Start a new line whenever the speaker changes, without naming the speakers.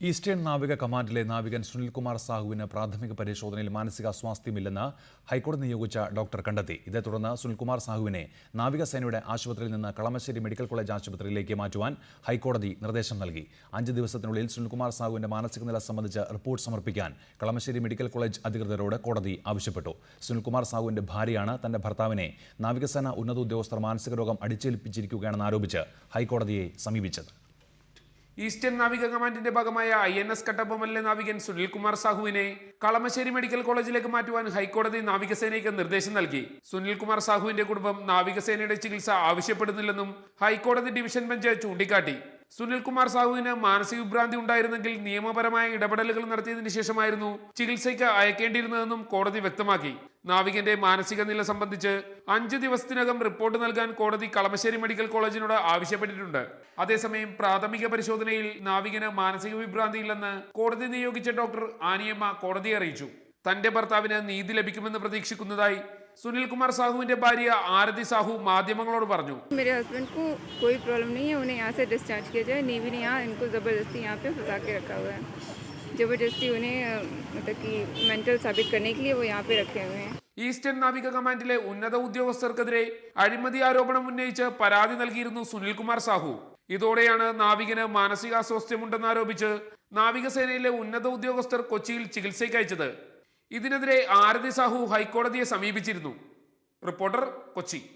Eastern നാവിക കമാൻഡിലെ നാവികൻ സുനിൽകുമാർ സാഹുവിന് പ്രാഥമിക പരിശോധനയിൽ മാനസിക അസ്വാസ്ഥ്യമില്ലെന്ന് ഹൈക്കോടതി നിയോഗിച്ച ഡോക്ടർ കണ്ടെത്തി. ഇതേ തുടർന്ന് സുനിൽകുമാർ സാഹുവിനെ നാവികസേനയുടെ ആശുപത്രിയിൽ നിന്ന് കളമശ്ശേരി മെഡിക്കൽ കോളേജ് ആശുപത്രിയിലേക്ക് മാറ്റുവാൻ ഹൈക്കോടതി നിർദ്ദേശം നൽകി. അഞ്ച് ദിവസത്തിനുള്ളിൽ സുനിൽകുമാർ സാഹുവിന്റെ മാനസിക നില സംബന്ധിച്ച് റിപ്പോർട്ട് സമർപ്പിക്കാൻ കളമശ്ശേരി മെഡിക്കൽ കോളേജ് അധികൃതരോട് കോടതി ആവശ്യപ്പെട്ടു. സുനിൽകുമാർ സാഹുവിന്റെ ഭാര്യയാണ് തന്റെ ഭർത്താവിനെ നാവികസേന ഉന്നത ഉദ്യോഗസ്ഥർ മാനസിക രോഗം അടിച്ചേൽപ്പിച്ചിരിക്കുകയാണെന്ന് ആരോപിച്ച് ഹൈക്കോടതിയെ സമീപിച്ചത്.
ഈസ്റ്റേൺ നാവിക കമാൻഡിന്റെ ഭാഗമായ ഐ എൻ എസ് കട്ടപ്പമലിലെ നാവികൻ സുനിൽകുമാർ സാഹുവിനെ കളമശ്ശേരി മെഡിക്കൽ കോളേജിലേക്ക് മാറ്റുവാൻ ഹൈക്കോടതി നാവികസേനയ്ക്ക് നിർദ്ദേശം നൽകി. സുനിൽകുമാർ സാഹുവിന്റെ കുടുംബം നാവികസേനയുടെ ചികിത്സ ആവശ്യപ്പെടുന്നില്ലെന്നും ഹൈക്കോടതി ഡിവിഷൻ ബെഞ്ച് ചൂണ്ടിക്കാട്ടി. സുനിൽകുമാർ സാഹുവിന് മാനസിക വിഭ്രാന്തി ഉണ്ടായിരുന്നെങ്കിൽ നിയമപരമായ ഇടപെടലുകൾ നടത്തിയതിനു ശേഷമായിരുന്നു ചികിത്സയ്ക്ക് അയക്കേണ്ടിയിരുന്നതെന്നും കോടതി വ്യക്തമാക്കി. നാവികന്റെ മാനസിക നില സംബന്ധിച്ച് അഞ്ച് ദിവസത്തിനകം റിപ്പോർട്ട് നൽകാൻ കോടതി കളമശ്ശേരി മെഡിക്കൽ കോളേജിനോട് ആവശ്യപ്പെട്ടിട്ടുണ്ട്. അതേസമയം പ്രാഥമിക പരിശോധനയിൽ നാവികന് മാനസിക വിഭ്രാന്തിയില്ലെന്ന് കോടതി നിയോഗിച്ച ഡോക്ടർ ആനിയമ്മ കോടതിയെ അറിയിച്ചു. തന്റെ ഭർത്താവിന് നീതി ലഭിക്കുമെന്ന് പ്രതീക്ഷിക്കുന്നതായി സുനിൽകുമാർ സാഹുവിന്റെ ഭാര്യ ആരതി സാഹു മാധ്യമങ്ങളോട് പറഞ്ഞു
मेरे हस्बैंड को कोई प्रॉब्लम नहीं है उन्हें यहाँ से डिस्चार्ज किया जाए नेवी ने यहाँ इनको ज़बरदस्ती यहाँ पे फंसा के रखा हुआ है ज़बरदस्ती उन्हें अ, मतलब कि मेंटल साबित करने के लिए वो यहाँ पे रखे हुए हैं
ഈസ്റ്റേൺ നാവിക കമാൻഡിലെ ഉന്നത ഉദ്യോഗസ്ഥർക്കെതിരെ അഴിമതി ആരോപണം ഉന്നയിച്ച് പരാതി നൽകിയിരുന്നു സുനിൽകുമാർ സാഹു ഇതോടെയാണ് നാവികന് മാനസികാസ്വാസ്ഥ്യമുണ്ടെന്നാരോപിച്ച് നാവികസേനയിലെ ഉന്നത ഉദ്യോഗസ്ഥർ കൊച്ചിയിൽ ചികിത്സയ്ക്ക് അയച്ചത് ഇതിനെതിരെ ആരതി സാഹു ഹൈക്കോടതിയെ സമീപിച്ചിരുന്നു. റിപ്പോർട്ടർ കൊച്ചി.